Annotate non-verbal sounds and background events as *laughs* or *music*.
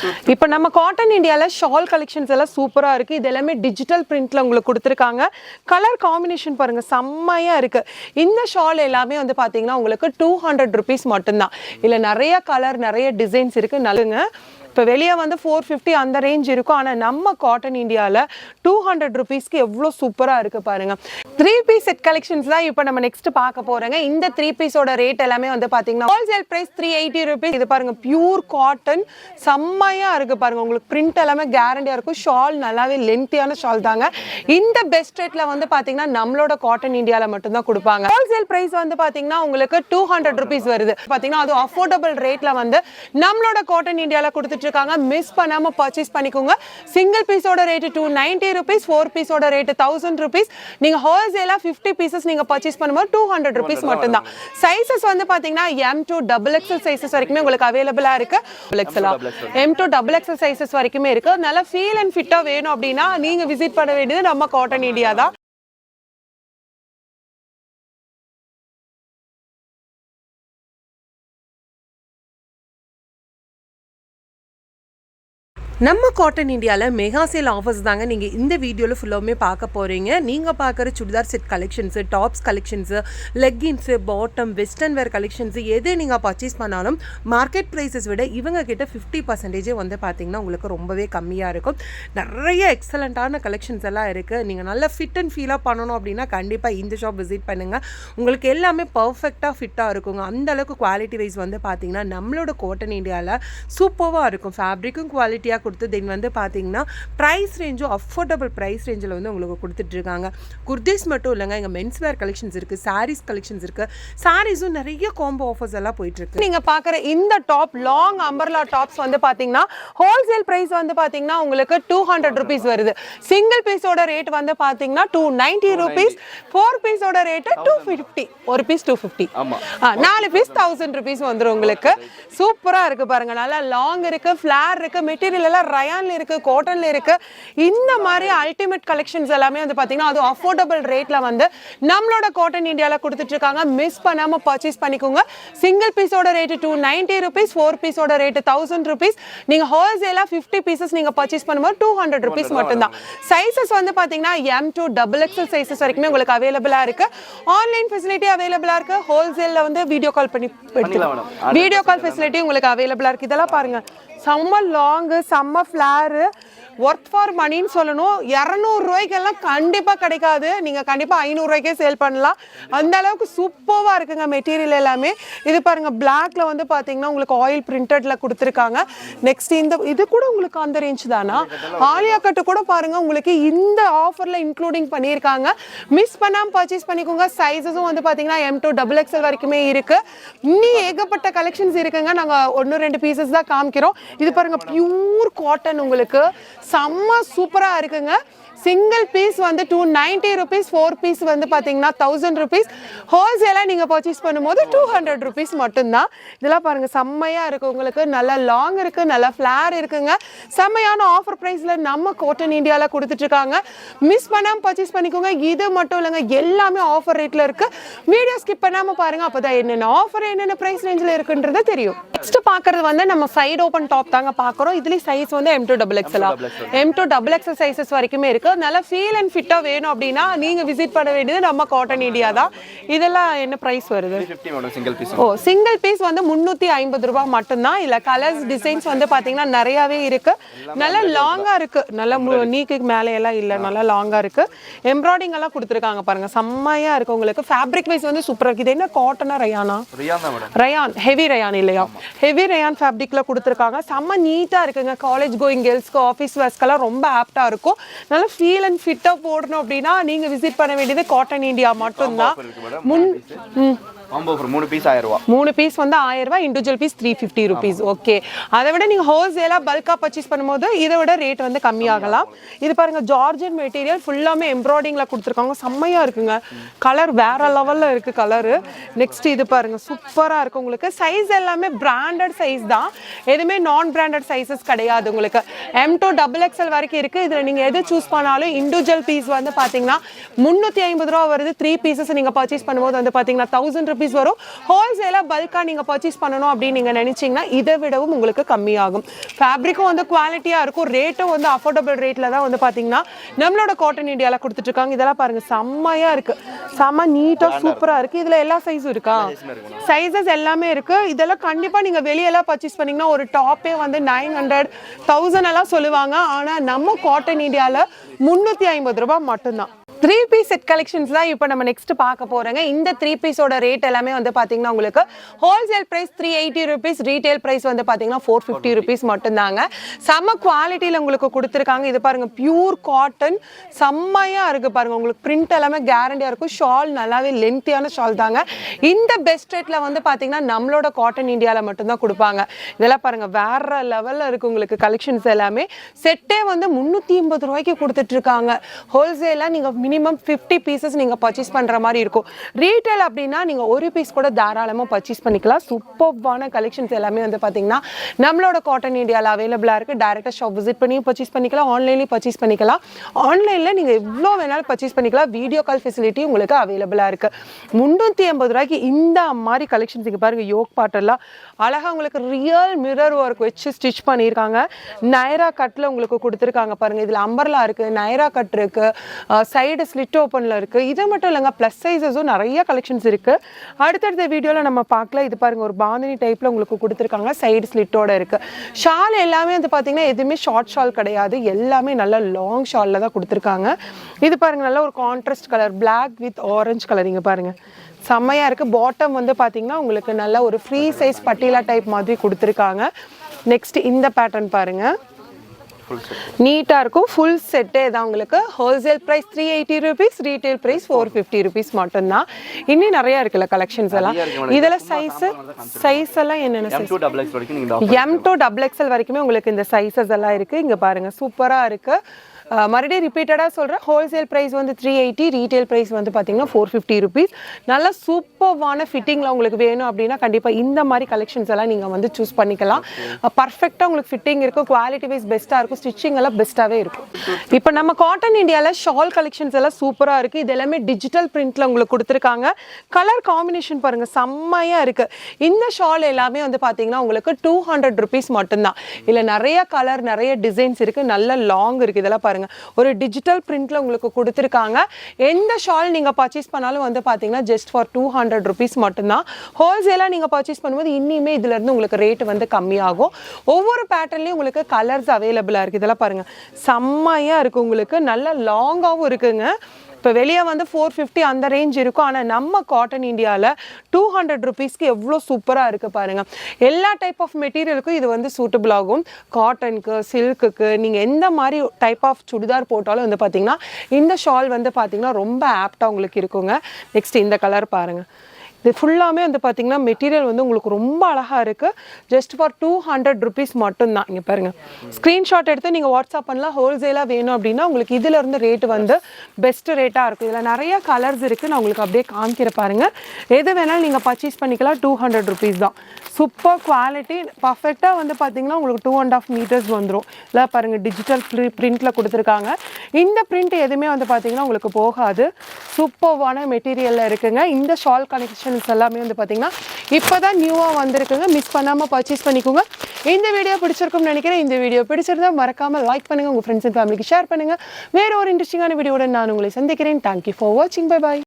*laughs* இப்போ நம்ம காட்டன் இந்தியாவில் ஷால் கலெக்ஷன்ஸ் எல்லாம் சூப்பராக இருக்குது இது எல்லாமே டிஜிட்டல் பிரிண்ட்டில் உங்களுக்கு கொடுத்துருக்காங்க. கலர் காம்பினேஷன் பாருங்கள் செம்மையாக இருக்குது இந்த ஷால் எல்லாமே வந்து பார்த்தீங்கன்னா உங்களுக்கு டூ ஹண்ட்ரட் ருபீஸ் மட்டும்தான். இல்லை நிறைய கலர் நிறைய டிசைன்ஸ் இருக்குது நல்லுங்க இப்போ வெளியே வந்து ஃபோர் ஃபிஃப்டி அந்த ரேஞ்ச் இருக்கும். ஆனால் நம்ம காட்டன் இந்தியாவில் டூ ஹண்ட்ரட் ருபீஸ்க்கு எவ்வளோ சூப்பராக இருக்குது பாருங்க. த்ரீ பீஸ் செட் கலெக்ஷன்ஸ் தான் இப்போ நம்ம நெக்ஸ்ட் பார்க்க போகிறோங்க இந்த த்ரீ பீஸோட ரேட் எல்லாமே வந்து பார்த்தீங்கன்னா wholesale price three eighty rupees இது பாருங்க பியூர் காட்டன் செம்மையாக இருக்குது பாருங்கள் உங்களுக்கு பிரிண்ட் எல்லாமே கேரண்டியாக இருக்கும். ஷால் நல்லாவே லென்த்தியான ஷால் தாங்க. இந்த பெஸ்ட் ரேட்டில் வந்து பார்த்தீங்கன்னா நம்மளோட காட்டன் இந்தியாவில் மட்டும்தான் கொடுப்பாங்க. ஹோல்சேல் ப்ரைஸ் வந்து பார்த்தீங்கன்னா உங்களுக்கு டூ ஹண்ட்ரட் ருபீஸ் வருது. பார்த்தீங்கன்னா அது அஃபோர்டபுள் ரேட்டில் வந்து நம்மளோட காட்டன் இந்தியாவில் கொடுத்துட்டு இருக்காங்க மிஸ் பண்ணாமல் பர்ச்சேஸ் பண்ணிக்கோங்க. சிங்கிள் பீஸோட rate two ninety rupees four பீஸோட ரேட்டு தௌசண்ட் ருபீஸ் நீங்கள் ஹோல்சேலாக ஃபிஃப்டி பீசஸ் நீங்கள் பர்ச்சேஸ் பண்ணும்போது டூ ஹண்ட்ரட் ருபீஸ் மட்டும்தான். சைஸஸ் வந்து பார்த்தீங்கன்னா M to double XL sizes வரைக்குமே உங்களுக்கு அவைலபிளாக இருக்கு. Double எக்ஸலா M to double XL sizes வரைக்குமே இருக்கு. நல்லா ஃபீல் அண்ட் ஃபிட்டாக வேணும் அப்படின்னா நீங்கள் விசிட் பண்ண வேண்டியது நம்ம காட்டன் இந்தியா தான். நம்ம காட்டன் இந்தியாவில் மெகா சேல் ஆஃபர்ஸ் தாங்க நீங்கள் இந்த வீடியோவில் ஃபுல்லாகவுமே பார்க்க போகிறீங்க நீங்கள் பார்க்குற churidar set collections tops collections leggings bottom western wear collections எது நீங்கள் பர்ச்சேஸ் பண்ணாலும் மார்க்கெட் ப்ரைஸஸ் விட இவங்க கிட்ட ஃபிஃப்டி பர்சன்டேஜே வந்து பார்த்தீங்கன்னா உங்களுக்கு ரொம்பவே கம்மியாக இருக்கும். நிறைய எக்ஸலண்ட்டான கலெக்ஷன்ஸ் எல்லாம் இருக்குது நீங்கள் நல்லா ஃபிட் அண்ட் ஃபீலாக பண்ணணும் அப்படின்னா கண்டிப்பாக இந்த ஷாப் விசிட் பண்ணுங்கள் உங்களுக்கு எல்லாமே பர்ஃபெக்டாக ஃபிட்டாக இருக்குங்க. அந்தளவுக்கு குவாலிட்டி வைஸ் வந்து பார்த்தீங்கன்னா நம்மளோட காட்டன் இந்தியாவில் சூப்பராக இருக்கும். ஃபேப்ரிக்கும் குவாலிட்டியாக கொடுத்து தென் வந்து பார்த்தீங்கன்னா ப்ரைஸ் ரேஞ்சும் அஃபோர்டபுள் ப்ரைஸ் ரேஞ்சில் வந்து உங்களுக்கு கொடுத்துட்ருக்காங்க குர்தீஸ் மட்டும் இல்லைங்க இங்கே மென்ஸ் வேர் கலெக்ஷன்ஸ் இருக்குது சாரீஸ் கலெக்ஷன்ஸ் இருக்குது சாரீஸும் நிறைய காம்போ ஆஃபர்ஸ் எல்லாம் போயிட்டுருக்கு நீங்கள் பார்க்குற இந்த டாப் லாங் அம்பர்லா டாப்ஸ் வந்து பார்த்தீங்கன்னா ஹோல்சேல் ப்ரைஸ் வந்து பார்த்தீங்கன்னா உங்களுக்கு டூ ஹண்ட்ரட் ருபீஸ் வருது. சிங்கிள் பீஸோட ரேட் வந்து பார்த்தீங்கன்னா டூ நைன்ட்டி ருபீஸ் ஃபோர் பீஸோட ரேட்டு டூ ஃபிஃப்டி ஒரு பீஸ் டூ ஃபிஃப்டி நாலு பீஸ் தௌசண்ட் ருபீஸ் வந்துடும் உங்களுக்கு. சூப்பராக இருக்கு பாருங்க நல்லா லாங் இருக்கு ஃப்ளார் இருக்கு மெட்டீரியல் எல்லாம் ரயான்ல இருக்கு காட்டன்ல இருக்கு. இந்த மாதிரி அல்டிமேட் கலெக்ஷன்ஸ் எல்லாமே வந்து பார்த்தீங்கன்னா அது அஃபோர்டபுள் ரேட்ல வந்து நம்மளோட காட்டன் இந்தியாவில் கொடுத்துட்டு இருக்காங்க. மிஸ் பண்ணாம பர்ச்சேஸ் பண்ணிக்கோங்க. சிங்கிள் பீஸோட rate two ninety rupees four பீஸோட ரேட்டு தௌசண்ட் ருபீஸ் நீங்க ஹோல்சேலாக ஃபிஃப்டி பீசஸ் நீங்க பர்ச்சேஸ் பண்ணும்போது டூ ஹண்ட்ரட் ருபீஸ் மட்டும்தான். சைஸஸ் வந்து பார்த்தீங்கன்னா M to double XL sizes வரைக்குமே உங்களுக்கு அவைலபிளாக இருக்கு. ஆன்லைன் ஃபெசிலிட்டி அவைலபிளாக இருக்கு. ஹோல்சேலில் வந்து வீடியோ கால் பண்ணி வீடியோ கால் ஃபெசிலிட்டி உங்களுக்கு அவைலபிளாக இருக்கு. இதெல்லாம் பாருங்க. செம்ம லாங்கு செம்ம ஃப்ளாரு ஒர்த் ஃபார் மணின்னு சொல்லணும். இரநூறுவாய்க்கெல்லாம் கண்டிப்பாக கிடைக்காது. நீங்கள் கண்டிப்பாக ஐநூறுரூவாய்க்கே சேல் பண்ணலாம். அந்த அளவுக்கு சூப்பராக இருக்குங்க மெட்டீரியல் எல்லாமே. இது பாருங்கள் பிளாக்ல வந்து பார்த்தீங்கன்னா உங்களுக்கு ஆயில் பிரிண்டட்ல கொடுத்துருக்காங்க. நெக்ஸ்ட் இந்த இது கூட உங்களுக்கு அந்த ரேஞ்ச் தானா? ஆலியா கட்டு கூட பாருங்க உங்களுக்கு இந்த ஆஃபர்ல இன்க்ளூடிங் பண்ணியிருக்காங்க. மிஸ் பண்ணாமல் பர்ச்சேஸ் பண்ணிக்கோங்க. சைஸஸும் வந்து பார்த்தீங்கன்னா எம் டூ டபுள் எக்ஸ்எல் வரைக்குமே இருக்கு. இன்னும் ஏகப்பட்ட கலெக்ஷன்ஸ் இருக்குங்க. நாங்கள் ஒன்று ரெண்டு பீசஸ் தான் காமிக்கிறோம். இது பாருங்க பியூர் காட்டன் உங்களுக்கு. செம்ம சூப்பராக இருக்குங்க. சிங்கிள் பீஸ் வந்து two ninety rupees four piece வந்து பார்த்தீங்கன்னா தௌசண்ட் ருபீஸ் ஹோல்சேலாக நீங்கள் பர்ச்சேஸ் பண்ணும்போது டூ ஹண்ட்ரட் ருபீஸ் மட்டும்தான். இதெல்லாம் பாருங்கள் செம்மையாக இருக்குது உங்களுக்கு. நல்லா லாங் இருக்குது நல்லா ஃப்ளார் இருக்குங்க. செம்மையான ஆஃபர் ப்ரைஸில் நம்ம காட்டன் இந்தியாவில் கொடுத்துட்ருக்காங்க மிஸ் பண்ணாமல் பர்ச்சேஸ் பண்ணிக்கோங்க. இது மட்டும் இல்லைங்க எல்லாமே ஆஃபர் ரேட்டில் இருக்குது வீடியோ ஸ்கிப் பண்ணாமல் பாருங்கள் அப்போ தான் என்னென்ன ஆஃபர் என்னென்ன ப்ரைஸ் ரேஞ்சில் இருக்குன்றது தெரியும். நெக்ஸ்ட் பார்க்குறது வந்து நம்ம சைடு ஓப்பன் டாப் தாங்க பார்க்குறோம் இதுலேயும் சைஸ் வந்து M to double எக்ஸ்எலா M to double XL sizes வரைக்குமே இருக்குது நல்லா ஃபீல் அண்ட் ஃபிட்டாக வேணும் அப்படின்னா நீங்கள் விசிட் பண்ண வேண்டியது நம்ம காட்டன் இந்தியா தான். இதெல்லாம் என்ன ப்ரைஸ் வருது? ஓ சிங்கிள் பீஸ் வந்து முந்நூற்றி ஐம்பது ரூபாய் மட்டும்தான். இல்லை கலர்ஸ் டிசைன்ஸ் வந்து பார்த்தீங்கன்னா நிறையாவே இருக்கு. நல்லா லாங்காக இருக்கு. நல்லா நீக்கு மேலே எல்லாம் இல்லை. நல்லா லாங்காக இருக்கு. எம்ப்ராய்டிங் எல்லாம் கொடுத்துருக்காங்க பாருங்க. செம்மையா இருக்கு உங்களுக்கு. ஃபேப்ரிக் வைஸ் வந்து சூப்பராக இருக்குது இது என்ன காட்டனா ரயானா ரயான் ஹெவி ரயான் இல்லையா? ஹெவி ரயான் ஃபேப்ரிக்ல கொடுத்துருக்காங்க. செம்ம நீட்டாக இருக்குங்க. காலேஜ் கோயிங் கேர்ள்ஸ்க்கு ஆஃபீஸ் வேர்ஸ்க்கெல்லாம் ரொம்ப ஆப்டாக இருக்கும். நல்லா ஃபீல் அண்ட் ஃபிட்டாக போடணும் அப்படின்னா நீங்கள் விசிட் பண்ண வேண்டியது காட்டன் இந்தியா மட்டும்தான். முன் காம்போ ஆஃபர் மூணு பீஸ் ஆயிரம் ரூபா. மூணு பீஸ் வந்து ஆயிரம் ரூபாய் individual piece three fifty rupees okay அதை விட நீங்கள் ஹோல்சேலாக பல்காக பர்ச்சேஸ் பண்ணும்போது இதை விட ரேட் வந்து கம்மியாகலாம். இது பாருங்க ஜார்ஜன் மெட்டீரியல் ஃபுல்லாமே எம்ப்ராய்டிங்கில் கொடுத்துருக்காங்க. செம்மையாக இருக்குங்க. கலர் வேற லெவலில் இருக்குது கலரு நெக்ஸ்ட் இது பாருங்க சூப்பராக இருக்கு உங்களுக்கு. சைஸ் எல்லாமே பிராண்டட் சைஸ் தான். எதுவுமே நான் பிராண்டட் சைஸஸ் கிடையாது உங்களுக்கு. எம் டூ டபுள் எக்ஸ்எல் வரைக்கும் இருக்குது இதில் நீங்கள் எது சூஸ் பண்ணாலும் இண்டிவிஜுவல் பீஸ் வந்து பார்த்தீங்கன்னா முந்நூற்றி ஐம்பது ரூபா வருது. த்ரீ பீசஸ் நீங்கள் பர்ச்சேஸ் பண்ணும்போது வந்து பார்த்தீங்கன்னா தௌசண்ட் ருபீஸ் வரும். ஹோல்சேலாக பல்காக நீங்கள் பர்ச்சேஸ் பண்ணணும் அப்படின்னு நீங்கள் நினச்சிங்கன்னா இதை விடவும் உங்களுக்கு கம்மியாகும். ஃபேப்ரிக்கும் வந்து குவாலிட்டியாக இருக்கும். ரேட்டும் வந்து அஃபோர்டபுள் ரேட்டில் தான் வந்து பார்த்தீங்கன்னா நம்மளோட காட்டன் இந்தியாவில் கொடுத்துட்ருக்காங்க இதெல்லாம் பாருங்கள் செம்மையாக இருக்குது செம்ம நீட்டாக சூப்பராக இருக்குது இதில் எல்லா சைஸும் இருக்கா? சைஸஸ் எல்லாமே இருக்குது இதெல்லாம் கண்டிப்பாக நீங்கள் வெளியெல்லாம் பர்ச்சேஸ் பண்ணிங்கன்னா ஒரு டாப்பே வந்து நைன் ஹண்ட்ரட் தௌசண்ட் எல்லாம் சொல்லுவாங்க. ஆனால் நம்ம காட்டன் இந்தியாவில் முந்நூற்றி ஐம்பது ரூபாய் மட்டும்தான். த்ரீ பீஸ் செட் கலெக்ஷன்ஸ் தான் இப்போ நம்ம நெக்ஸ்ட் பார்க்க போகிறோங்க இந்த த்ரீ பீஸோட ரேட் எல்லாமே வந்து பார்த்தீங்கன்னா உங்களுக்கு wholesale price three eighty rupees retail price வந்து பார்த்தீங்கன்னா ஃபோர் ஃபிஃப்டி ருபீஸ் மட்டும்தாங்க. செம்ம குவாலிட்டியில் உங்களுக்கு கொடுத்துருக்காங்க. இது பாருங்க பியூர் காட்டன் செம்மையாக இருக்கு பாருங்க. உங்களுக்கு பிரிண்ட் எல்லாமே கேரண்டியாக இருக்கும். ஷால் நல்லாவே லென்த்தியான ஷால் தாங்க. இந்த பெஸ்ட் ரேட்டில் வந்து பார்த்தீங்கன்னா நம்மளோட காட்டன் இந்தியாவில் மட்டும்தான் கொடுப்பாங்க. இதெல்லாம் பாருங்க வேற லெவலில் இருக்கு உங்களுக்கு கலெக்ஷன்ஸ் எல்லாமே. செட்டே வந்து முந்நூற்றி ஐம்பது ரூபாய்க்கு கொடுத்துட்ருக்காங்க ஹோல்சேலாக நீங்கள் மினிமம் ஃபிஃப்டி பீசஸ் நீங்கள் பர்ச்சேஸ் பண்ணுற மாதிரி இருக்கும். ரீட்டைல் அப்படின்னா நீங்கள் ஒரு பீஸ் கூட தாராளமாக பர்ச்சேஸ் பண்ணிக்கலாம். சூப்பர்வான கலெக்ஷன்ஸ் எல்லாமே வந்து பார்த்தீங்கன்னா நம்மளோட காட்டன் இந்தியாவில் அவைலபிளாக இருக்குது டேரெக்டாக ஷாப் விசிட் பண்ணியும் பர்ச்சேஸ் பண்ணிக்கலாம். ஆன்லைன்லேயும் பர்ச்சேஸ் பண்ணிக்கலாம். ஆன்லைனில் நீங்கள் எவ்வளோ வேணாலும் பர்ச்சேஸ் பண்ணிக்கலாம். வீடியோ கால் ஃபெசிலிட்டி உங்களுக்கு அவைலபிளாக இருக்குது முந்நூற்றி ஐம்பது ரூபாய்க்கு இந்த மாதிரி கலெக்ஷன்ஸ் இங்கே பாருங்கள் யோக் பாட்டெல்லாம் அழகாக உங்களுக்கு ரியல் மிரர் ஒர்க் வச்சு ஸ்டிச் பண்ணியிருக்காங்க. நைரா கட்டில் உங்களுக்கு கொடுத்துருக்காங்க பாருங்கள் இதில் அம்பர்லா இருக்குது நைரா கட் இருக்குது சைடு ஸ்லிட் ஓப்பனில் இருக்குது இது மட்டும் இல்லைங்க ப்ளஸ் சைஸஸும் நிறைய கலெக்ஷன்ஸ் இருக்குது அடுத்தடுத்த வீடியோவில் நம்ம பார்க்கல இது பாருங்கள் ஒரு பாந்தினி டைப்பில் உங்களுக்கு கொடுத்துருக்காங்க. சைடு ஸ்லிட்டோட இருக்குது ஷால் எல்லாமே வந்து பார்த்திங்கன்னா எதுவுமே ஷார்ட் ஷால் கிடையாது. எல்லாமே நல்லா லாங் ஷாலில் தான் கொடுத்துருக்காங்க. இது பாருங்கள் நல்லா ஒரு contrast colour black with orange colour இங்கே பாருங்கள் செம்மையாக இருக்குது பாட்டம் வந்து பார்த்திங்கன்னா உங்களுக்கு நல்ல ஒரு ஃப்ரீ சைஸ் பட்டியலா டைப் மாதிரி கொடுத்துருக்காங்க. நெக்ஸ்ட் இந்த பேட்டர்ன் பாருங்கள் நீட்டாக இருக்கும். ஃபுல் செட்டே தான் உங்களுக்கு wholesale price three eighty rupees retail price four fifty rupees மட்டும்தான். இன்னும் நிறையா இருக்குல்ல கலெக்ஷன்ஸ் எல்லாம். இதில் சைஸு சைஸ் எல்லாம் என்னென்ன எம் டூ டபுள் எக்ஸ்எல் வரைக்குமே உங்களுக்கு இந்த சைஸஸ் எல்லாம் இருக்குது இங்கே பாருங்கள் சூப்பராக இருக்குது மறுபடியும் ரிப்பீட்டடாக சொல்கிறேன் ஹோல்சேல் ப்ரைஸ் வந்து த்ரீ எயிட்டி ரீட்டைல் ப்ரைஸ் வந்து பார்த்தீங்கன்னா ஃபோர் ஃபிஃப்டி ருபீஸ் நல்ல சூப்பர்வான ஃபிட்டிங்கில் உங்களுக்கு வேணும் அப்படின்னா கண்டிப்பாக இந்த மாதிரி கலெக்ஷன்ஸ் எல்லாம் நீங்கள் வந்து சூஸ் பண்ணிக்கலாம். பர்ஃபெக்டாக உங்களுக்கு ஃபிட்டிங் இருக்கும். குவாலிட்டி வைஸ் பெஸ்ட்டாக இருக்கும். ஸ்டிச்சிங் எல்லாம் பெஸ்ட்டாகவே இருக்கும். இப்போ நம்ம காட்டன் இந்தியாவில் ஷால் கலெக்ஷன்ஸ் எல்லாம் சூப்பராக இருக்குது இது எல்லாமே டிஜிட்டல் பிரிண்ட்டில் உங்களுக்கு கொடுத்துருக்காங்க. கலர் காம்பினேஷன் பாருங்கள் செம்மையாக இருக்குது இந்த ஷால் எல்லாமே வந்து பார்த்தீங்கன்னா உங்களுக்கு டூ ஹண்ட்ரட் ருபீஸ் மட்டும்தான். இல்லை நிறைய கலர் நிறைய டிசைன்ஸ் இருக்குது நல்ல லாங் இருக்குது இதெல்லாம் பாருங்கள் ஒரு டிஜிட்டல் பிரிண்ட்டில் உங்களுக்கு கொடுத்துருக்காங்க. எந்த ஷால் நீங்கள் பர்ச்சேஸ் பண்ணாலும் வந்து பார்த்தீங்கன்னா just for two hundred rupees மட்டும்தான். ஹோல்சேலாக நீங்கள் பர்ச்சேஸ் பண்ணும்போது இன்னிமே இதுலேருந்து உங்களுக்கு ரேட் வந்து கம்மியாகும். ஒவ்வொரு பேட்டர்ன்லேயும் உங்களுக்கு கலர்ஸ் அவைலபிளாக இருக்குது இதெல்லாம் பாருங்கள் செம்மையாக இருக்குது உங்களுக்கு. நல்ல லாங்காகவும் இருக்குங்க. இப்போ வெளியே வந்து ஃபோர் ஃபிஃப்டி அந்த ரேஞ்ச் இருக்கும். ஆனால் நம்ம காட்டன் இந்தியாவில் டூ ஹண்ட்ரட் ருபீஸ்க்கு எவ்வளோ சூப்பராக இருக்குது பாருங்கள் எல்லா டைப் ஆஃப் மெட்டீரியலுக்கும் இது வந்து சூட்டபிள் ஆகும். காட்டனுக்கு சில்க்குக்கு நீங்கள் எந்த மாதிரி டைப் ஆஃப் சுடிதார் போட்டாலும் வந்து பார்த்தீங்கன்னா இந்த ஷால் வந்து பார்த்தீங்கன்னா ரொம்ப ஆப்டாக உங்களுக்கு இருக்குங்க. நெக்ஸ்ட் இந்த கலர் பாருங்கள் இது ஃபுல்லாமே வந்து பார்த்தீங்கன்னா மெட்டீரியல் வந்து உங்களுக்கு ரொம்ப அழகாக இருக்குது just for two hundred rupees மட்டும்தான். இங்கே பாருங்கள் ஸ்க்ரீன்ஷாட் எடுத்து நீங்கள் வாட்ஸ்அப் பண்ணலாம். ஹோல்சேலாக வேணும் அப்படின்னா உங்களுக்கு இதிலேருந்து ரேட் வந்து பெஸ்ட் ரேட்டாக இருக்கும். இதில் நிறைய கலர்ஸ் இருக்குது நான் உங்களுக்கு அப்படியே காமிக்கிற பாருங்கள் எது வேணாலும் நீங்கள் பர்ச்சேஸ் பண்ணிக்கலாம். டூ ஹண்ட்ரட் ருபீஸ் தான். சூப்பர் குவாலிட்டி பர்ஃபெக்டாக வந்து பார்த்தீங்கன்னா உங்களுக்கு டூ அண்ட் ஆஃப் மீட்டர்ஸ் வந்துடும் இல்லை பாருங்கள் டிஜிட்டல் பிரிண்ட்டில் கொடுத்துருக்காங்க. இந்த பிரிண்ட் எதுவுமே வந்து பார்த்தீங்கன்னா உங்களுக்கு போகாது. சூப்பர்வான மெட்டீரியலில் இருக்குங்க. இந்த ஷால் கனெக்ஷன் கலெக்ஷன்ஸ் எல்லாமே வந்து பார்த்தீங்கன்னா இப்போ தான் நியூவாக வந்திருக்குங்க. மிஸ் பண்ணாமல் பர்ச்சேஸ் பண்ணிக்கோங்க. இந்த வீடியோ பிடிச்சிருக்கும்னு நினைக்கிறேன். இந்த வீடியோ பிடிச்சிருந்தா மறக்காமல் லைக் பண்ணுங்கள் உங்கள் ஃப்ரெண்ட்ஸ் அண்ட் ஃபேமிலிக்கு ஷேர் பண்ணுங்கள் வேறு ஒரு இன்ட்ரெஸ்டிங்கான வீடியோட நான் உங்களை சந்திக்கிறேன். தேங்க்யூ ஃபார் வாட்சிங் பை பாய்